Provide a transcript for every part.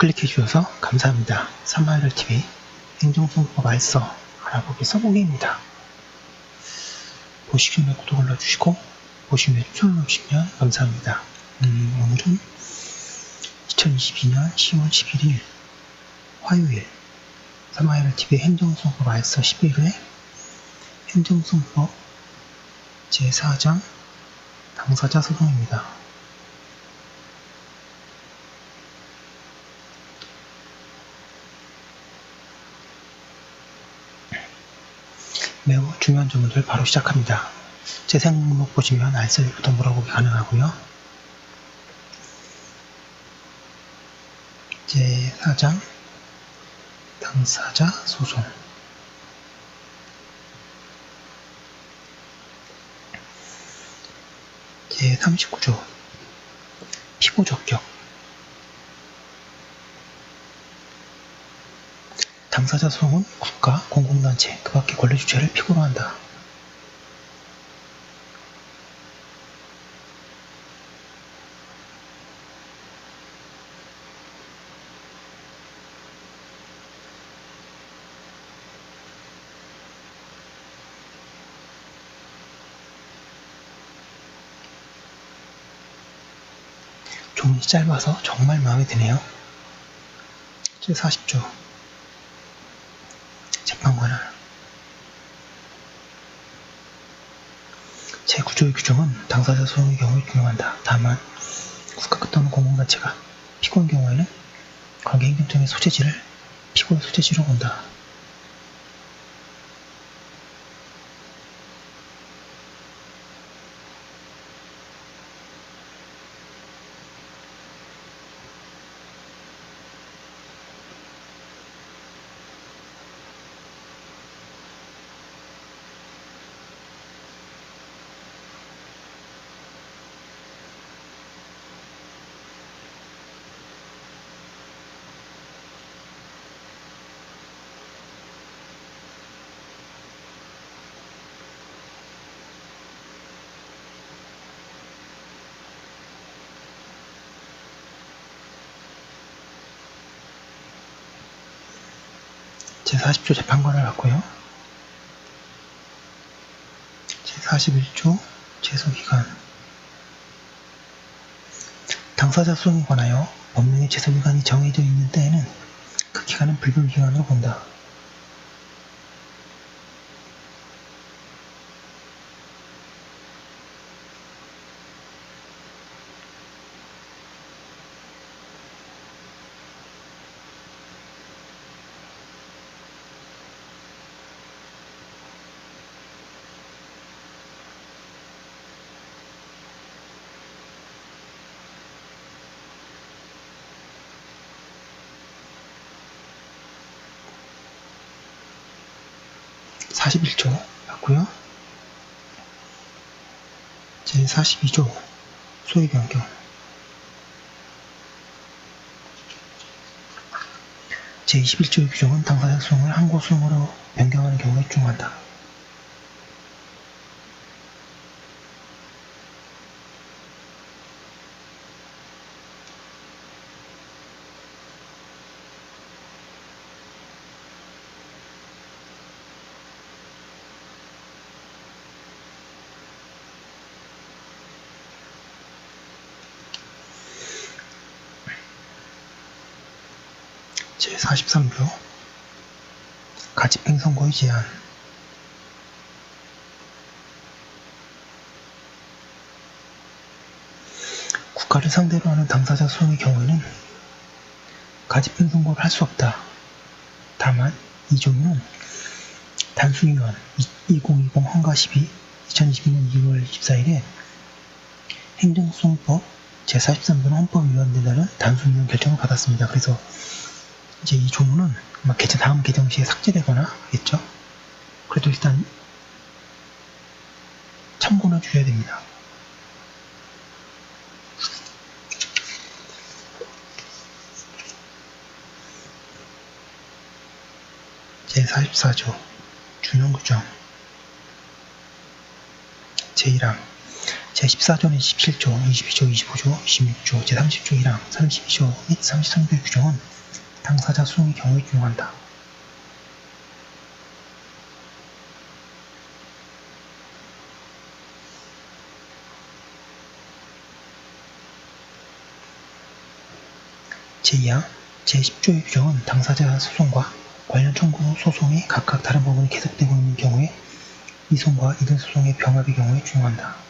클릭해 주셔서 감사합니다. 3마일TV 행정성법 알서 알아보기 써보기입니다. 보시기 에 구독 눌러주시고 보시면 추천 눌러주시면 감사합니다. 음, 오늘은 2022년 10월 11일 화요일 3마일TV 행정성법 알서 11회 행정성법 제4장 당사자 소송입니다. 매우 중요한 질문들 바로 시작합니다. 재생 목록 보시면 알쓸부터 물어보기 가능하고요. 제4장 당사자 소송 제39조 피고 적격 당사자 소송은 국가, 공공단체, 그 밖의 권리 주체를 피고로 한다. 조문이 짧아서 정말 마음에 드네요. 제 40조 재판관을 제9조의 규정은 당사자 소송의 경우에 준용한다. 다만 국가급 또는 공공단체가 피고인 경우에는 관계행정청의 소재지를 피고의 소재지로 본다. 제40조 재판관을 갖고요. 제41조 제소기간 당사자 소송에 관하여 법령의 제소기간이 정해져 있는 때에는 그 기간은 불변기간으로 본다. (41조) 맞고요 제42조 소위 변경 제21조의 규정은 당사자 소송을 항고 소송으로 변경하는 경우에 준용한다. 제43조 가집행 선고의 제한 국가를 상대로 하는 당사자 소송의 경우에는 가집행 선고를 할 수 없다. 다만 이 조문은 단순위원 2020 헌가 12 2022년 2월 24일에 행정소송법 제43조는 헌법위원회라는 단순위원 결정을 받았습니다. 그래서 이제 이 조문은 아마 개정, 다음 개정 시에 삭제되거나 하겠죠. 그래도 일단 참고는 주셔야 됩니다. 제44조 준용규정 제1항 제14조는 27조, 22조, 25조, 26조, 제30조 1항, 32조 및 33조의 규정은 당사자 수용의 경우에 준용한다. 제2항 제10조의 규정은 당사자 소송과 관련 청구 소송이 각각 다른 부분이 계속되고 있는 경우에 이송과 이들 소송의 병합의 경우에 준용한다.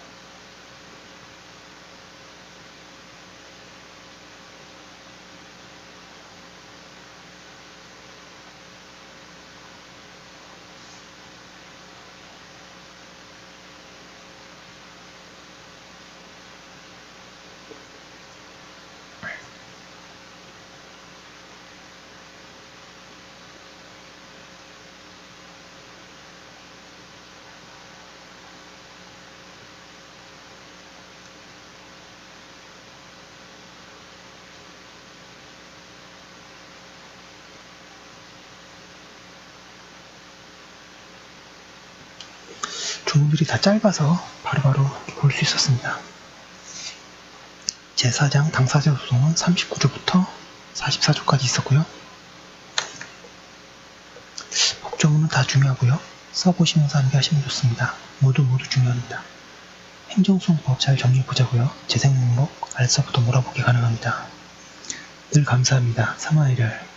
조문들이 다 짧아서 바로바로 볼 수 있었습니다. 제4장 당사자 소송은 39조부터 44조까지 있었고요. 법조문은 다 중요하고요. 써보시면서 암기하시면 좋습니다. 모두 모두 중요합니다. 행정소송법 잘 정리해보자고요. 재생 목록, 알서부터 몰아보기 가능합니다. 늘 감사합니다. 3화일을